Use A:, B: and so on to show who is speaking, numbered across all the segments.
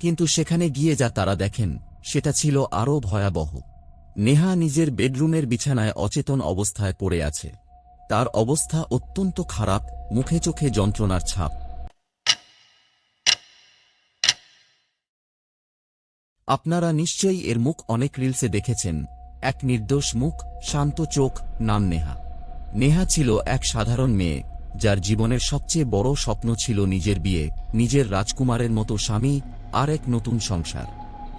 A: কিন্তু সেখানে গিয়ে যা তারা দেখেন, সেটা ছিল আরও ভয়াবহ। নেহা নিজের বেডরুমের বিছানায় অচেতন অবস্থায় পড়ে আছে। তার অবস্থা অত্যন্ত খারাপ, মুখে চোখে যন্ত্রণার ছাপ। আপনারা নিশ্চয়ই এর মুখ অনেক রিলসে দেখেছেন। এক নির্দোষ মুখ, শান্ত চোখ, নাম নেহা। নেহা ছিল এক সাধারণ মেয়ে, যার জীবনের সবচেয়ে বড় স্বপ্ন ছিল নিজের বিয়ে, নিজের রাজকুমারের মতো স্বামী আর এক নতুন সংসার।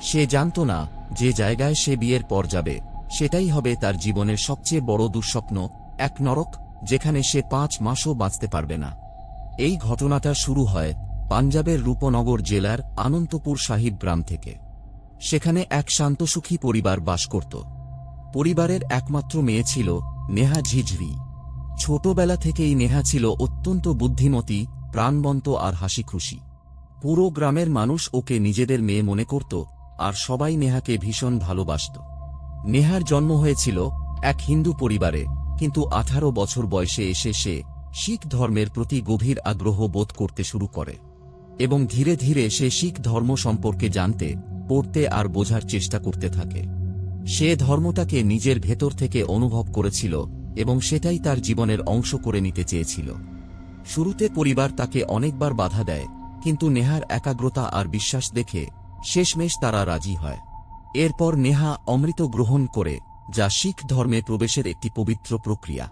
A: সে জানত না যে জায়গায় সে বিয়ের পর যাবে, সেটাই হবে তার জীবনের সবচেয়ে বড় দুঃস্বপ্ন, এক নরক যেখানে সে পাঁচ মাসও বাঁচতে পারবে না। এই ঘটনাটা শুরু হয় পাঞ্জাবের রূপনগর জেলার আনন্তপুর সাহিব গ্রাম থেকে। সেখানে এক শান্তসুখী পরিবার বাস করত। পরিবারের একমাত্র মেয়ে ছিল নেহা ঝিঝরি। ছোটবেলা থেকেই নেহা ছিল অত্যন্ত বুদ্ধিমতী, প্রাণবন্ত আর হাসি খুশি পুরো গ্রামের মানুষ ওকে নিজেদের মেয়ে মনে করত, আর সবাই নেহাকে ভীষণ ভালোবাসত। নেহার জন্ম হয়েছিল এক হিন্দু পরিবারে, কিন্তু আঠারো বছর বয়সে এসে সে শিখ ধর্মের প্রতি গভীর আগ্রহ বোধ করতে শুরু করে। এবং ধীরে ধীরে সে শিখ ধর্ম সম্পর্কে জানতে, পড়তে আর বোঝার চেষ্টা করতে থাকে। সে ধর্মটাকে নিজের ভেতর থেকে অনুভব করেছিল এবং সেটাই তার জীবনের অংশ করে নিতে চেয়েছিল। শুরুতে পরিবার তাকে অনেকবার বাধা দেয় কিন্তু নেহার একাগ্রতা আর বিশ্বাস দেখে শেষমেশ তারা রাজি হয়। এরপর নেহা অমৃত গ্রহণ করে, যা শিখ ধর্মে প্রবেশের একটি পবিত্র প্রক্রিয়া।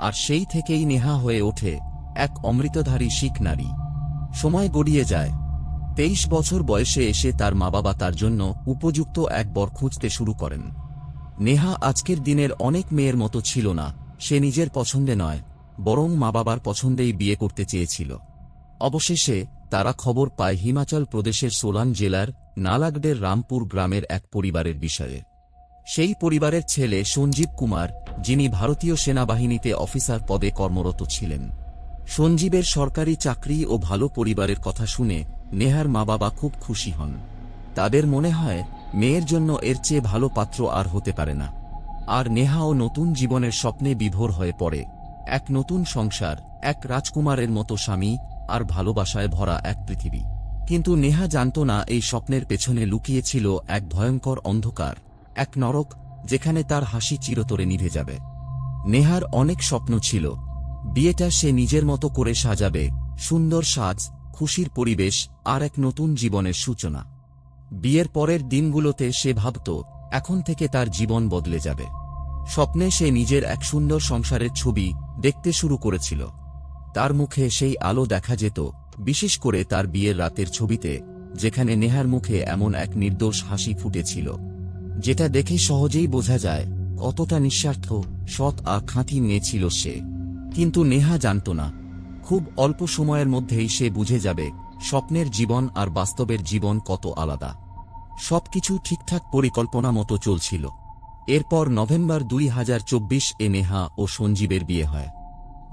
A: আর সেই থেকেই নেহা হয়ে ওঠে এক অমৃতধারী শিখ নারী। সময় গড়িয়ে যায়। তেইশ বছর বয়সে এসে তার মা বাবা তার জন্য উপযুক্ত এক বর খুঁজতে শুরু করেন। নেহা আজকের দিনের অনেক মেয়ের মতো ছিল না, সে নিজের পছন্দে নয়, বরং মা বাবার পছন্দেই বিয়ে করতে চেয়েছিল। অবশেষে তারা খবর পায় হিমাচল প্রদেশের সোলান জেলার নালাগডের রামপুর গ্রামের এক পরিবারের বিষয়ে। সেই পরিবারের ছেলে সঞ্জীব কুমার, যিনি ভারতীয় সেনাবাহিনীতে অফিসার পদে কর্মরত ছিলেন। সঞ্জীবের সরকারি চাকরি ও ভালো পরিবারের কথা শুনে নেহার মা বাবা খুব খুশি হন। তাদের মনে হয়, মেয়ের জন্য এর চেয়ে ভালো পাত্র আর হতে পারে না। আর নেহাও নতুন জীবনের স্বপ্নে বিভোর হয়ে পড়ে। এক নতুন সংসার, এক রাজকুমারের মতো স্বামী আর ভালোবাসায় ভরা এক পৃথিবী। কিন্তু নেহা জানত না এই স্বপ্নের পেছনে লুকিয়েছিল এক ভয়ঙ্কর অন্ধকার, এক নরক যেখানে তার হাসি চিরতরে নিভে যাবে। নেহার অনেক স্বপ্ন ছিল। বিয়েটা সে নিজের মতো করে সাজাবে, সুন্দর সাজ, খুশির পরিবেশ আর এক নতুন জীবনের সূচনা। বিয়ের পরের দিনগুলোতে সে ভাবত, এখন থেকে তার জীবন বদলে যাবে। স্বপ্নে সে নিজের এক সুন্দর সংসারের ছবি দেখতে শুরু করেছিল। তার মুখে সেই আলো দেখা যেত, বিশেষ করে তার বিয়ের রাতের ছবিতে, যেখানে নেহার মুখে এমন এক নির্দোষ হাসি ফুটেছিল। যেটা দেখে সহজেই বোঝা যায়, কতটা নিঃস্বার্থ, সৎ আর খাঁটি মেয়ে ছিল সে। কিন্তু নেহা জানত না। খুব অল্প সময়ের মধ্যেই সে বুঝে যাবে, স্বপ্নের জীবন আর বাস্তবের জীবন কত আলাদা। সবকিছু ঠিকঠাক পরিকল্পনা মতো চলছিল। এরপর নভেম্বর দুই হাজার চব্বিশ এ নেহা ও সঞ্জীবের বিয়ে হয়।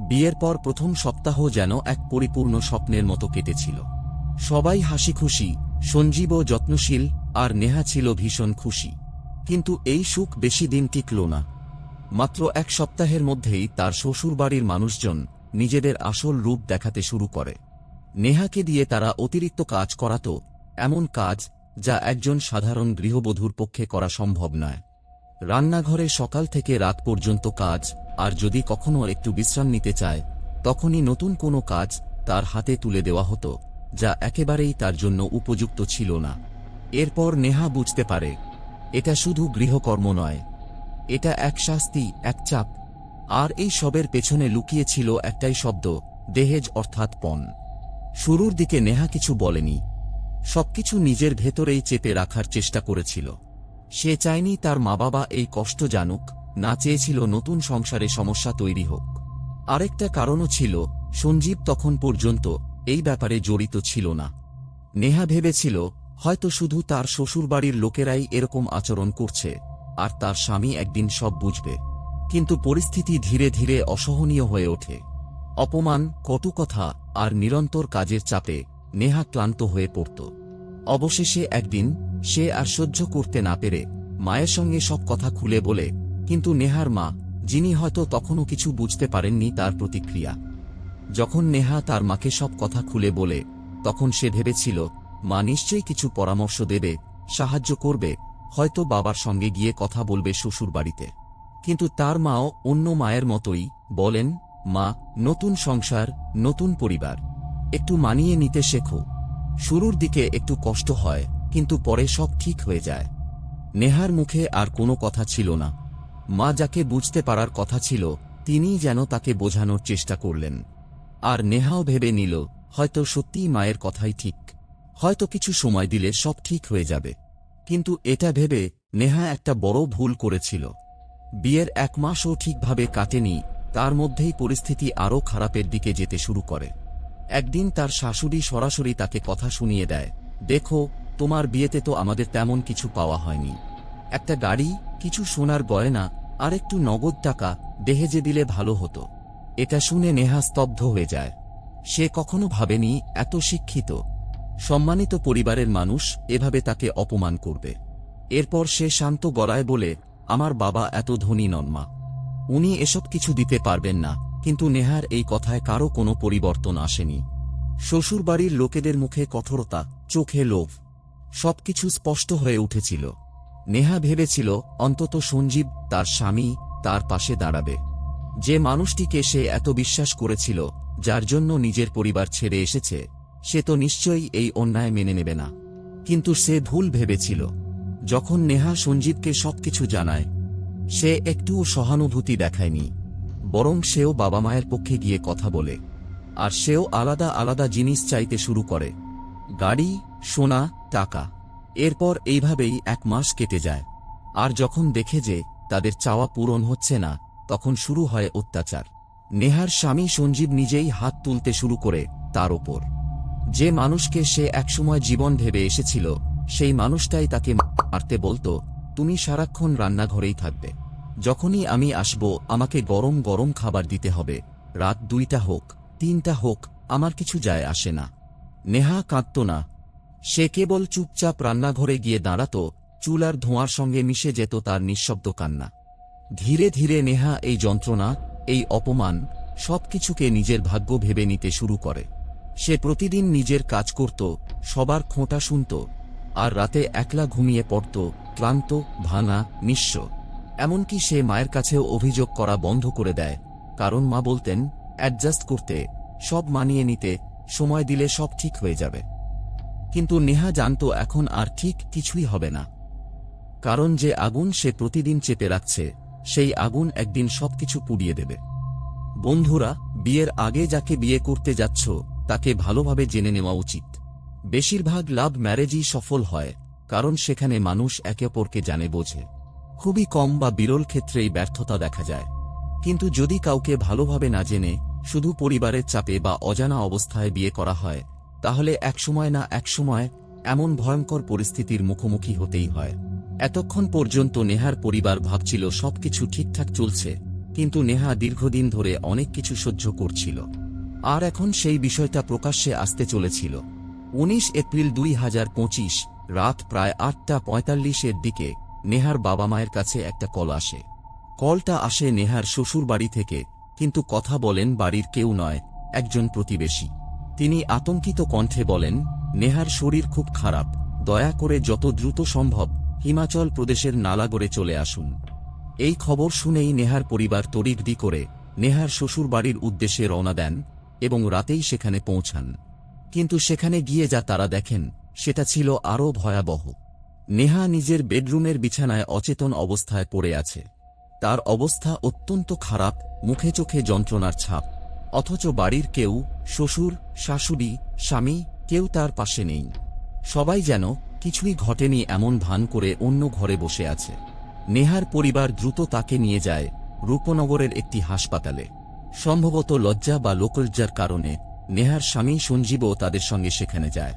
A: বিয়ের পর প্রথম সপ্তাহ যেন এক পরিপূর্ণ স্বপ্নের মতো কেটেছিল। সবাই হাসি খুশি, সঞ্জীবও যত্নশীল, আর নেহা ছিল ভীষণ খুশি। কিন্তু এই সুখ বেশি দিন টিকল না। মাত্র এক সপ্তাহের মধ্যেই তার শ্বশুরবাড়ির মানুষজন নিজেদের আসল রূপ দেখাতে শুরু করে। নেহাকে দিয়ে তারা অতিরিক্ত কাজ করাত এমন কাজ যা একজন সাধারণ গৃহবধূর পক্ষে করা সম্ভব নয়। রান্নাঘরে সকাল থেকে রাত পর্যন্ত কাজ আর যদি কখনো একটু বিশ্রাম নিতে চায়, তখনই নতুন কোনো কাজ তার হাতে তুলে দেওয়া হতো, যা একেবারেই তার জন্য উপযুক্ত ছিল না। এরপর নেহা বুঝতে পারে, এটা শুধু গৃহকর্ম নয়, এটা এক শাস্তি, এক চাপ, আর এই সবের পেছনে লুকিয়েছিল একটাই শব্দ, দেহেজ অর্থাৎ পণ। শুরুর দিকে নেহা কিছু বলেনি, সবকিছু নিজের ভেতরেই চেপে রাখার চেষ্টা করেছিল। সে চায়নি তার মা বাবা এই কষ্ট জানুক না চেয়েছিল নতুন সংসারে সমস্যা তৈরি হোক। আরেকটা কারণও ছিল, সঞ্জীব তখন পর্যন্ত এই ব্যাপারে জড়িত ছিল না। নেহা ভেবেছিল, হয়তো শুধু তার শ্বশুরবাড়ির লোকেরাই এরকম আচরণ করছে, আর তার স্বামী একদিন সব বুঝবে। কিন্তু পরিস্থিতি ধীরে ধীরে অসহনীয় হয়ে ওঠে। অপমান, কটু কথা আর নিরন্তর কাজের চাপে নেহা ক্লান্ত হয়ে পড়ত। অবশেষে একদিন সে আর সহ্য করতে না পেরে মায়ের সঙ্গে সব কথা খুলে বলে কিন্তু নেহার মা, যিনি হয়তো তখনও কিছু বুঝতে পারেননি তার প্রতিক্রিয়া। যখন নেহা তার মাকে সব কথা খুলে বলে, তখন সে ভেবেছিল, মা নিশ্চয়ই কিছু পরামর্শ দেবে, সাহায্য করবে, হয়তো বাবার সঙ্গে গিয়ে কথা বলবে শ্বশুর বাড়িতে কিন্তু তার মাও অন্য মায়ের মতোই বলেন, মা, নতুন সংসার, নতুন পরিবার, একটু মানিয়ে নিতে শেখো। শুরুর দিকে একটু কষ্ট হয়, কিন্তু পরে সব ঠিক হয়ে যায়। নেহার মুখে আর কোনো কথা ছিল না। মা যাকে বুঝতে পারার কথা ছিল, তিনিই যেন তাকে বোঝানোর চেষ্টা করলেন। আর নেহাও ভেবে নিল, হয়তো সত্যিই মায়ের কথাই ঠিক। হয়তো কিছু সময় দিলে সব ঠিক হয়ে যাবে। কিন্তু এটা ভেবে নেহা একটা বড় ভুল করেছিল। বিয়ের এক মাসও ঠিকভাবে কাটেনি, তার মধ্যেই পরিস্থিতি আরও খারাপের দিকে যেতে শুরু করে। একদিন তার শাশুড়ি সরাসরি তাকে কথা শুনিয়ে দেয়, দেখো, তোমার বিয়েতে তো আমাদের তেমন কিছু পাওয়া হয়নি। একটা গাড়ি, কিছু সোনার গয়না আর একটু নগদ টাকা দেহেজে দিলে ভালো হতো। এটা শুনে নেহা স্তব্ধ হয়ে যায়। সে কখনো ভাবেনি এত শিক্ষিত। সম্মানিত পরিবারের মানুষ এভাবে তাকে অপমান করবে। এরপর সে শান্ত গড়ায় বলে, আমার বাবা এত ধনী নন মা। উনি এসব কিছু দিতে পারবেন না। কিন্তু নেহার এই কথায় কারও কোনো পরিবর্তন আসেনি। শ্বশুরবাড়ির লোকেদের মুখে কঠোরতা, চোখে লোভ, সবকিছু স্পষ্ট হয়ে উঠেছিল। নেহা ভেবেছিল, অন্তত সঞ্জীব তার স্বামী তার পাশে দাঁড়াবে। যে মানুষটিকে সে এত বিশ্বাস করেছিল, যার জন্য নিজের পরিবার ছেড়ে এসেছে, সে তো নিশ্চয়ই এই অন্যায় মেনে নেবে না। কিন্তু সে ভুল ভেবেছিল। যখন নেহা সঞ্জীবকে সবকিছু জানায়, সে একটুও সহানুভূতি দেখায়নি। বরং সেও বাবা মায়ের পক্ষে গিয়ে কথা বলে, আর সেও আলাদা আলাদা জিনিস চাইতে শুরু করে। গাড়ি, সোনা, টাকা। এরপর এইভাবেই এক মাস কেটে যায়। আর যখন দেখে যে তাদের চাওয়া পূরণ হচ্ছে না, তখন শুরু হয় অত্যাচার। নেহার স্বামী সঞ্জীব নিজেই হাত তুলতে শুরু করে তার ওপর। যে মানুষকে সে একসময় জীবন ভেবে এসেছিল, সেই মানুষটাই তাকে মারতে বলতো, তুমি সারাক্ষণ রান্নাঘরেই থাকবে। যখনই আমি আসব, আমাকে গরম গরম খাবার দিতে হবে। রাত দুইটা হোক, তিনটা হোক, আমার কিছু যায় আসে না। নেহা কাঁদত না সে কেবল চুপচাপ রান্নাঘরে গিয়ে দাঁড়াত, চুলার ধোঁয়ার সঙ্গে মিশে যেত তার নিঃশব্দ কান্না। ধীরে ধীরে নেহা এই যন্ত্রণা, এই অপমান, সবকিছুকে নিজের ভাগ্য ভেবে নিতে শুরু করে। সে প্রতিদিন নিজের কাজ করত, সবার খোঁটা শুনত, আর রাতে একলা ঘুমিয়ে পড়ত, ক্লান্ত, ভাঙা, নিঃস্ব। এমনকি সে মায়ের কাছেও অভিযোগ করা বন্ধ করে দেয়, কারণ মা বলতেন, অ্যাডজাস্ট করতে, সব মানিয়ে নিতে, সময় দিলে সব ঠিক হয়ে যাবে। কিন্তু নেহা জানত এখন আর ঠিক কিছুই হবে না। কারণ যে আগুন সে প্রতিদিন চেপে রাখছে, সেই আগুন একদিন সবকিছু পুড়িয়ে দেবে। বন্ধুরা, বিয়ের আগে যাকে বিয়ে করতে যাচ্ছ, তাকে ভালোভাবে জেনে নেওয়া উচিত। বেশিরভাগ লাভ ম্যারেজই সফল হয়, কারণ সেখানে মানুষ একে অপরকে জানে, বোঝে। খুবই কম বা বিরল ক্ষেত্রেই ব্যর্থতা দেখা যায়। কিন্তু যদি কাউকে ভালোভাবে না জেনে, শুধু পরিবারের চাপে বা অজানা অবস্থায় বিয়ে করা হয় তাহলে একসময় না একসময় এমন ভয়ঙ্কর পরিস্থিতির মুখোমুখি হতেই হয়। এতক্ষণ পর্যন্ত নেহার পরিবার ভাবছিল সবকিছু ঠিকঠাক চলছে, কিন্তু নেহা দীর্ঘদিন ধরে অনেক কিছু সহ্য করছিল। আর এখন সেই বিষয়টা প্রকাশ্যে আসতে চলেছিল। উনিশ এপ্রিল দুই হাজার পঁচিশ রাত প্রায় আটটা পঁয়তাল্লিশের দিকে নেহার বাবা মায়ের কাছে একটা কল আসে। কলটা আসে নেহার শ্বশুর বাড়ি থেকে, কিন্তু কথা বলেন বাড়ির কেউ নয়, একজন প্রতিবেশী। তিনি আতঙ্কিত কণ্ঠে বলেন, নেহার শরীর খুব খারাপ, দয়া করে যত দ্রুত সম্ভব হিমাচল প্রদেশের নালাগড়ে চলে আসুন। এই খবর শুনেই নেহার পরিবার তড়িগড়ি করে নেহার শ্বশুর বাড়ির উদ্দেশ্যে রওনা দেন এবং রাতেই সেখানে পৌঁছান। কিন্তু সেখানে গিয়ে যা তারা দেখেন, সেটা ছিল আরও ভয়াবহ। নেহা নিজের বেডরুমের বিছানায় অচেতন অবস্থায় পড়ে আছে। তার অবস্থা অত্যন্ত খারাপ, মুখে চোখে যন্ত্রণার ছাপ। অথচ বাড়ির কেউ, শ্বশুর, শাশুড়ি, স্বামী কেউ তার পাশে নেই। সবাই যেন কিছুই ঘটেনি এমন ভান করে অন্য ঘরে বসে আছে। নেহার পরিবার দ্রুত তাকে নিয়ে যায় রূপনগরের একটি হাসপাতালে। সম্ভবত লজ্জা বা লোকলজ্জার কারণে নেহার স্বামী সঞ্জীবও তাদের সঙ্গে সেখানে যায়।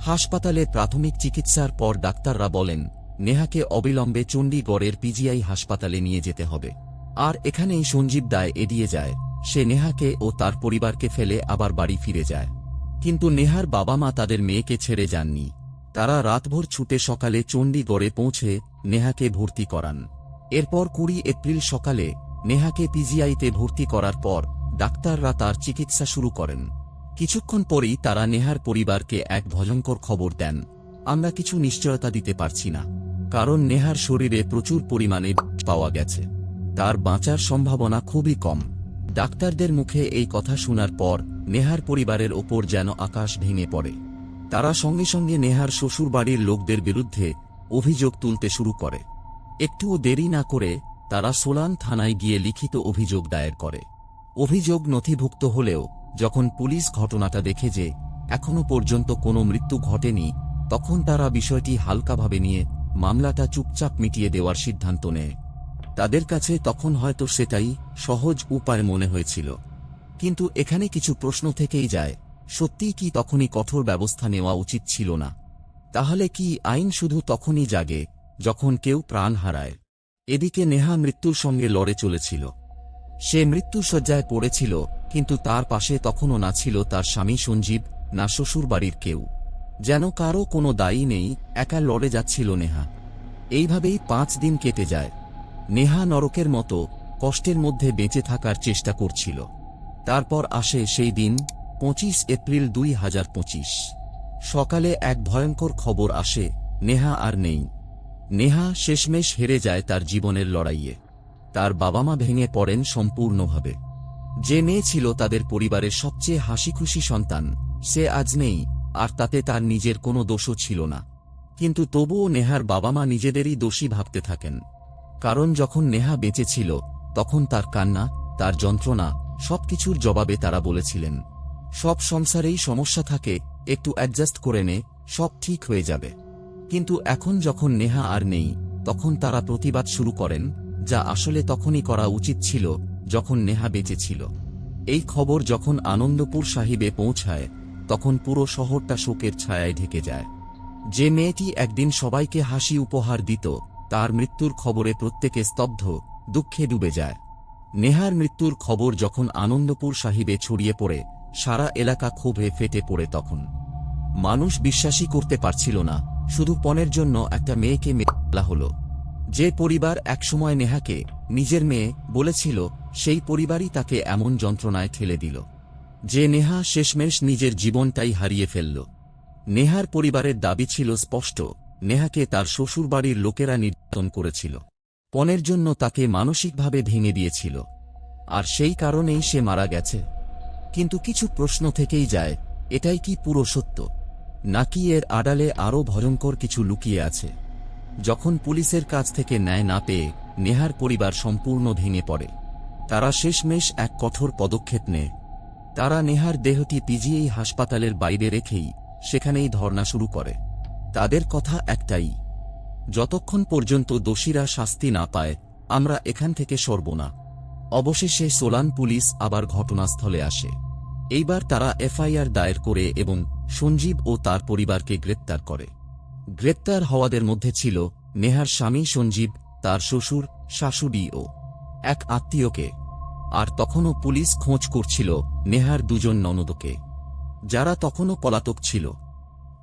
A: হাসপাতালে প্রাথমিক চিকিৎসার পর ডাক্তাররা বলেন, নেহাকে অবিলম্বে চণ্ডীগড়ের পিজিআই হাসপাতালে নিয়ে যেতে হবে। আর এখানেই সঞ্জীব দায় এড়িয়ে যায়। সে নেহাকে ও তার পরিবারকে ফেলে আবার বাড়ি ফিরে যায়। কিন্তু নেহার বাবা মা তাদের মেয়েকে ছেড়ে যাননি। তারা রাতভর ছুটে সকালে চণ্ডীগড়ে পৌঁছে নেহাকে ভর্তি করান। এরপর কুড়ি এপ্রিল সকালে নেহাকে পিজিআইতে ভর্তি করার পর ডাক্তাররা তার চিকিৎসা শুরু করেন। কিছুক্ষণ পরেই তারা নেহার পরিবারকে এক ভয়ঙ্কর খবর দেন। আমরা কিছু নিশ্চয়তা দিতে পারছি না, কারণ নেহার শরীরে প্রচুর পরিমাণে পাওয়া গেছে। তার বাঁচার সম্ভাবনা খুবই কম। ডাক্তারদের মুখে এই কথা শোনার পর নেহার পরিবারের ওপর যেন আকাশ ভেঙে পড়ে। তারা সঙ্গে সঙ্গে নেহার শ্বশুরবাড়ির লোকদের বিরুদ্ধে অভিযোগ তুলতে শুরু করে। একটুও দেরি না করে তারা সোলান থানায় গিয়ে লিখিত অভিযোগ দায়ের করে। অভিযোগ নথিভুক্ত হলেও যখন পুলিশ ঘটনাটা দেখে যে এখনও পর্যন্ত কোনো মৃত্যু ঘটেনি, তখন তারা বিষয়টি হালকাভাবে নিয়ে মামলাটা চুপচাপ মিটিয়ে দেওয়ার সিদ্ধান্ত নেয়। তাদের কাছে তখন হয়তো সেটাই সহজ উপায় মনে হয়েছিল। কিন্তু এখানে কিছু প্রশ্ন থেকেই যায়, সত্যিই কি তখনই কঠোর ব্যবস্থা নেওয়া উচিত ছিল না? তাহলে কি আইন শুধু তখনই জাগে, যখন কেউ প্রাণ হারায়? এদিকে নেহা মৃত্যুর সঙ্গে লড়ে চলেছিল। সে মৃত্যুসজ্জায় পড়েছিল, কিন্তু তার পাশে তখনও না ছিল তার স্বামী সঞ্জীব, না শ্বশুরবাড়ির কেউ। যেন কারও কোনো দায়ী নেই, একা লড়ে যাচ্ছিল নেহা। এইভাবেই পাঁচ দিন কেটে যায়। নেহা নরকের মতো কষ্টের মধ্যে বেঁচে থাকার চেষ্টা করছিল। তারপর আসে সেই দিন, পঁচিশ এপ্রিল দুই হাজার পঁচিশ। সকালে এক ভয়ঙ্কর খবর আসে, নেহা আর নেই। নেহা শেষমেশ হেরে যায় তার জীবনের লড়াইয়ে। তার বাবা মা ভেঙে পড়েন সম্পূর্ণভাবে। যে মেয়ে ছিল তাদের পরিবারের সবচেয়ে হাসিখুশি সন্তান, সে আজ নেই, আর তাতে তার নিজের কোনো দোষও ছিল না। কিন্তু তবুও নেহার বাবা মা নিজেদেরই দোষী ভাবতে থাকেন। কারণ যখন নেহা বেঁচে ছিল, তখন তার কান্না, তার যন্ত্রণা, সবকিছুর জবাবে তারা বলেছিলেন, সব সংসারেই সমস্যা থাকে, একটু অ্যাডজাস্ট করে নে, সব ঠিক হয়ে যাবে। কিন্তু এখন যখন নেহা আর নেই, তখন তারা প্রতিবাদ শুরু করেন, যা আসলে তখনই করা উচিত ছিল, যখন নেহা বেঁচে ছিল। এই খবর যখন আনন্দপুর সাহিবে পৌঁছায়, তখন পুরো শহরটা শোকের ছায়ায় ঢেকে যায়। যে মেয়েটি একদিন সবাইকে হাসি উপহার দিত তার মৃত্যুর খবরে প্রত্যেকে স্তব্ধ, দুঃখে ডুবে যায়। নেহার মৃত্যুর খবর যখন আনন্দপুর সাহিবে ছড়িয়ে পড়ে, সারা এলাকা ক্ষোভে ফেটে পড়ে তখন। মানুষ বিশ্বাসই করতে পারছিল না, শুধু পণের জন্য একটা মেয়েকে মেলা হল। যে পরিবার একসময় নেহাকে নিজের মেয়ে বলেছিল, সেই পরিবারই তাকে এমন যন্ত্রণায় ঠেলে দিল। যে নেহা শেষমেশ নিজের জীবনটাই হারিয়ে ফেলল। নেহার পরিবারের দাবি ছিল স্পষ্ট নেহাকে তার শ্বশুরবাড়ির লোকেরা নির্যাতন করেছিল। পণের জন্য তাকে মানসিকভাবে ভেঙে দিয়েছিল। আর সেই কারণেই সে মারা গেছে। কিন্তু কিছু প্রশ্ন থেকেই যায়, এটাই কি পুরো সত্য? নাকি এর আড়ালে আরও ভয়ঙ্কর কিছু লুকিয়ে আছে? যখন পুলিশের কাছ থেকে ন্যায় না পেয়ে নেহার পরিবার সম্পূর্ণ ভেঙে পড়ে, তারা শেষমেশ এক কঠোর পদক্ষেপ নেয়। তারা নেহার দেহটি পিজিএই হাসপাতালের বাইরে রেখেই সেখানেই ধর্ণা শুরু করে। তাদের কথা একটাই, যতক্ষণ পর্যন্ত দোষীরা শাস্তি না পায়, আমরা এখান থেকে সরব না। অবশেষে সোলান পুলিশ আবার ঘটনাস্থলে আসে। এইবার তারা এফআইআর দায়ের করে এবং সঞ্জীব ও তার পরিবারকে গ্রেপ্তার করে। গ্রেপ্তার হওয়াদের মধ্যে ছিল নেহার স্বামী সঞ্জীব, তার শ্বশুর, শাশুড়ি ও এক আত্মীয়কে। আর তখনও পুলিশ খোঁজ করছিল নেহার দুজন ননদকে, যারা তখনও পলাতক ছিল।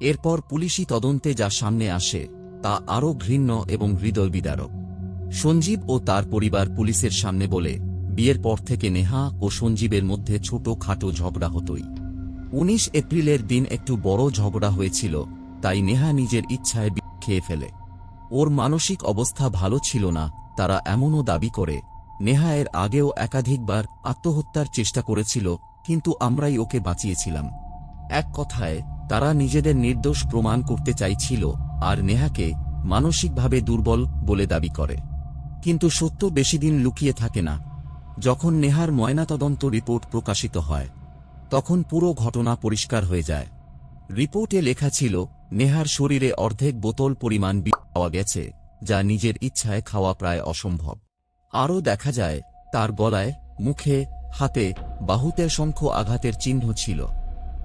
A: এরপর পুলিশি তদন্তে যা সামনে আসে, তা আরও ঘৃণ্য এবং হৃদয় বিদারক সঞ্জীব ও তার পরিবার পুলিশের সামনে বলে, বিয়ের পর থেকে নেহা ও সঞ্জীবের মধ্যে ছোট খাটো ঝগড়া হতোই। উনিশ এপ্রিলের দিন একটু বড় ঝগড়া হয়েছিল, তাই নেহা নিজের ইচ্ছায় খেয়ে ফেলে। ওর মানসিক অবস্থা ভালো ছিল না, তারা এমনও দাবি করে, নেহা এর আগেও একাধিকবার আত্মহত্যার চেষ্টা করেছিল, কিন্তু আমরাই ওকে বাঁচিয়েছিলাম। এক কথায় তারা নিজেদের নির্দোষ প্রমাণ করতে চাইছিল, আর নেহাকে মানসিকভাবে দুর্বল বলে দাবি করে। কিন্তু সত্য বেশিদিন লুকিয়ে থাকে না। যখন নেহার ময়নাতদন্ত রিপোর্ট প্রকাশিত হয়, তখন পুরো ঘটনা পরিষ্কার হয়ে যায়। রিপোর্টে লেখা ছিল, নেহার শরীরে অর্ধেক বোতল পরিমাণ পাওয়া গেছে, যা নিজের ইচ্ছায় খাওয়া প্রায় অসম্ভব। আরও দেখা যায়, তার গলায়, মুখে, হাতে বাহুতে সংখ্য আঘাতের চিহ্ন ছিল।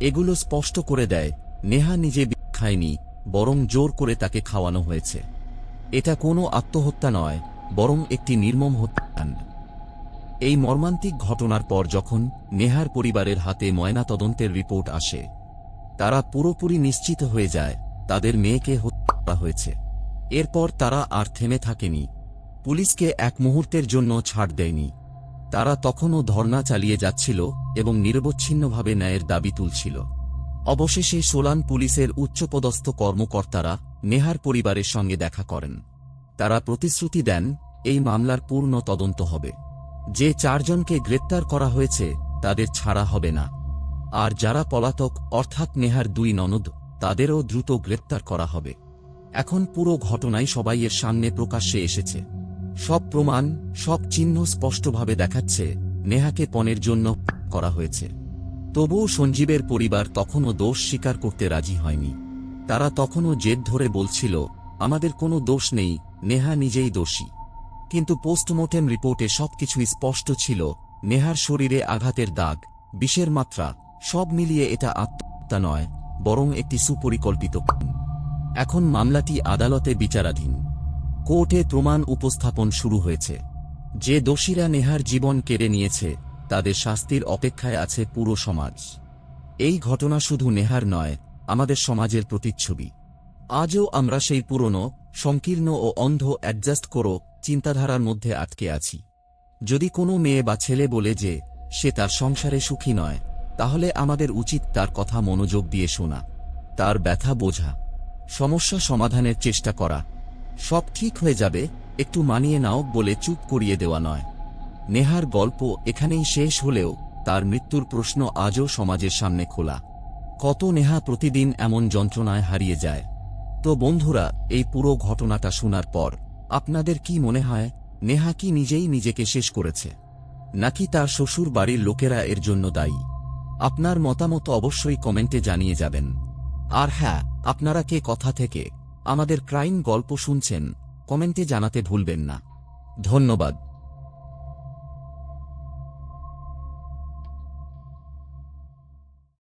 A: এগুলো স্পষ্ট করে দেয়, নেহা নিজে খায়নি, বরং জোর করে তাকে খাওয়ানো হয়েছে। এটা কোনো আত্মহত্যা নয়, বরং একটি নির্মম হত্যাকাণ্ড। এই মর্মান্তিক ঘটনার পর যখন নেহার পরিবারের হাতে ময়নাতদন্তের রিপোর্ট আসে, তারা পুরোপুরি নিশ্চিত হয়ে যায় তাদের মেয়েকে হত্যা করা হয়েছে। এরপর তারা আর থেমে থাকেনি। পুলিশকে এক মুহূর্তের জন্য ছাড় দেয়নি। তারা তখনও ধর্না চালিয়ে যাচ্ছিল এবং নিরবচ্ছিন্নভাবে ন্যায়ের দাবি তুলছিল। অবশেষে সোলান পুলিশের উচ্চপদস্থ কর্মকর্তারা নেহার পরিবারের সঙ্গে দেখা করেন। তারা প্রতিশ্রুতি দেন, এই মামলার পূর্ণ তদন্ত হবে। যে চারজনকে গ্রেপ্তার করা হয়েছে, তাদের ছাড়া হবে না। আর যারা পলাতক, অর্থাৎ নেহার দুই ননদ, তাদেরও দ্রুত গ্রেপ্তার করা হবে। এখন পুরো ঘটনাই সবাইয়ের সামনে প্রকাশ্যে এসেছে। সব প্রমাণ, সব চিহ্ন স্পষ্টভাবে দেখাচ্ছে, নেহাকে পণের জন্য করা হয়েছে। তবুও সঞ্জীবের পরিবার তখনও দোষ স্বীকার করতে রাজি হয়নি। তারা তখনও জেদ ধরে বলছিল, আমাদের কোনো দোষ নেই, নেহা নিজেই দোষী। কিন্তু পোস্টমর্টেম রিপোর্টে সবকিছুই স্পষ্ট ছিল, নেহার শরীরে আঘাতের দাগ, বিষের মাত্রা, সব মিলিয়ে এটা আত্মহত্যা নয়, বরং একটি সুপরিকল্পিত এখন মামলাটি আদালতে বিচারাধীন। কোর্টে প্রমাণ উপস্থাপন শুরু হয়েছে। যে দোষীরা নেহার জীবন কেড়ে নিয়েছে, তাদের শাস্তির অপেক্ষায় আছে পুরো সমাজ। এই ঘটনা শুধু নেহার নয়, আমাদের সমাজের প্রতিচ্ছবি। আজও আমরা সেই পুরনো, সংকীর্ণ ও অন্ধ অ্যাডজাস্ট করো চিন্তাধারার মধ্যে আটকে আছি। যদি কোনো মেয়ে বা ছেলে বলে যে, সে তার সংসারে সুখী নয় তাহলে আমাদের উচিত তার কথা মনোযোগ দিয়ে শোনা। তার ব্যথা বোঝা। সমস্যা সমাধানের চেষ্টা করা। সব ঠিক হয়ে যাবে, একটু মানিয়ে নাও বলে চুপ করিয়ে দেওয়া নয়। নেহার গল্প এখানেই শেষ হলেও তার মৃত্যুর প্রশ্ন আজও সমাজের সামনে খোলা। কত নেহা প্রতিদিন এমন যন্ত্রণায় হারিয়ে যায়। তো বন্ধুরা, এই পুরো ঘটনাটা শোনার পর আপনাদের কি মনে হয়, নেহা কি নিজেই নিজেকে শেষ করেছে? নাকি তার শ্বশুর বাড়ির লোকেরা এর জন্য দায়ী? আপনার মতামত অবশ্যই কমেন্টে জানিয়ে যাবেন। আর হ্যাঁ আপনারা কে, কথা থেকে আমাদের ক্রাইম গল্প শুনছেন কমেন্টে জানাতে ভুলবেন না। ধন্যবাদ।